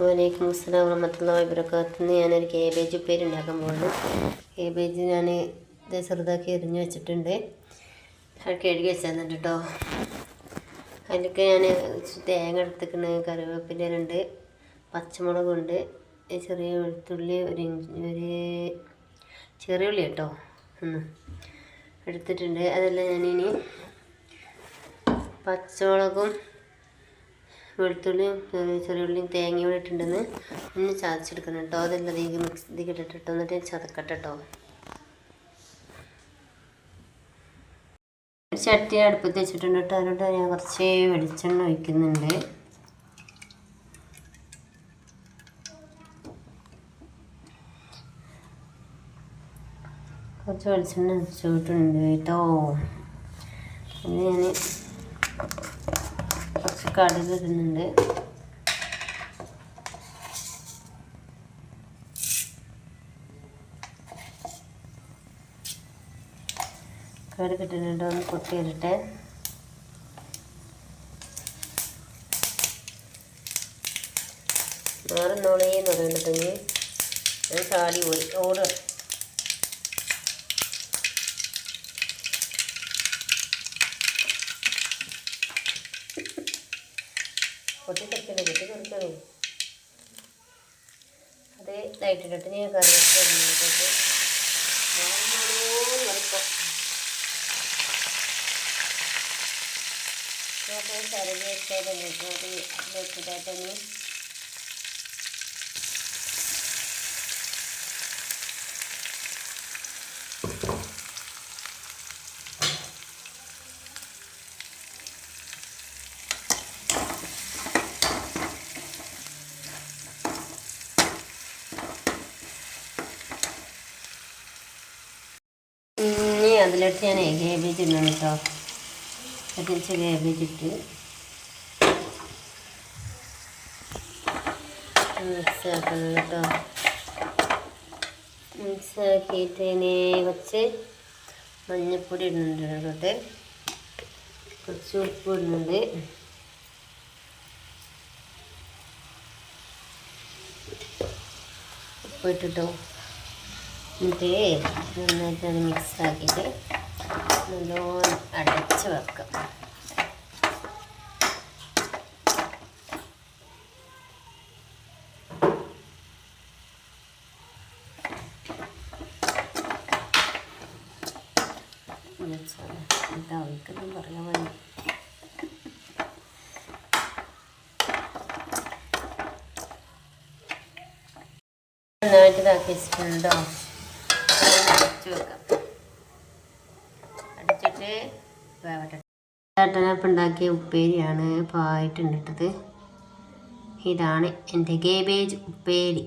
വലൈക്കും അസ്സലാം വറഹമത്തുള്ള വബർക്കാത്ത് ഞാനൊരു കേബേജ് ഉപ്പേരി ഉണ്ടാക്കാൻ പോകുന്നു കേബേജ് ഞാൻ ഇത് ചെറുതാക്കി എറിഞ്ഞ് വെച്ചിട്ടുണ്ട്. അത് കഴുകി വെച്ചിരുന്നുണ്ട് കേട്ടോ അതിലൊക്കെ ഞാൻ തേങ്ങ എടുത്തിക്കണ് കറിവേപ്പിലുണ്ട് പച്ചമുളകുണ്ട് ചെറിയ വെളുത്തുള്ളി ഒരു ഒരു ചെറിയ ഉള്ളി കേട്ടോ എടുത്തിട്ടുണ്ട്. അതെല്ലാം ഞാനിനി പച്ചമുളകും വെളുത്തുള്ളിയും ചെറിയ ചെറിയ ഉള്ളിയും തേങ്ങയും കൂടെ ഇട്ടിട്ടുണ്ടെന്ന് ഒന്ന് ചതച്ചെടുക്കണം കേട്ടോ. അതെല്ലാം ഇതിലേക്ക് മിക്സ് ഇതിൽ ഇട്ടിട്ട് എന്നിട്ട് ചതക്കട്ടെ കേട്ടോ. ചട്ടി അടുപ്പത്ത് വെച്ചിട്ടുണ്ട് കേട്ടോ. അതിലോട്ട് ഞാൻ കുറച്ച് വെളിച്ചെണ്ണ ഒഴിക്കുന്നുണ്ട്. കുറച്ച് വെളിച്ചെണ്ണ ഒഴിച്ചിട്ടുണ്ട് കേട്ടോ. അത് ഞാൻ കുറച്ച് കടുക് ഇടുന്നുണ്ട്. കടുക് ഇട്ടിട്ടുണ്ട് ഒന്ന് വരട്ടെ മാറുന്നോളേന്ന് പറയുന്നുണ്ടെങ്കിൽ ഞാൻ ചാടി പോയി ഓടുക. പൊട്ടിത്തെറിക്കണേ പൊട്ടിത്തെറിക്കണേ അത് ഇതായിട്ടിട്ട് ഞാൻ കറി വെച്ചിട്ട് നമുക്ക് കറിവേപ്പ് വെച്ചാൽ തന്നെ വെച്ചിട്ടാൽ തന്നെ അതിലിട്ട് ഞാൻ കേബേജ് ഇടണം കേട്ടോ. അതിച്ച് കേബേജ് ഇട്ട് മിക്സ് കേട്ടോ. മിക്സ് ആക്കിയിട്ട് കുറച്ച് മഞ്ഞൾപ്പൊടി ഇടുന്നുണ്ട് അതിലോട്ട്. കുറച്ച് ഉപ്പ് ഇടുന്നുണ്ട്. ഉപ്പ് ഇട്ടിട്ടോ. എന്നിട്ട് നന്നായിട്ട് അത് മിക്സ് ആക്കിയിട്ട് നല്ലോണം അടച്ച് വെക്കാം. എന്താ അവർക്കൊന്നും പറയാൻ വേണ്ടി നന്നായിട്ട് ഇതാക്കി വെച്ചിട്ടുണ്ടോ അടച്ചു വെക്കാം. അടച്ചിട്ട് വേവട്ടെ. ചേട്ടനപ്പം ഉണ്ടാക്കിയ ഉപ്പേരിയാണ് പായിട്ടുണ്ട് ഇട്ടത് ഇതാണ് എന്റെ ഗേബേജ് ഉപ്പേരി.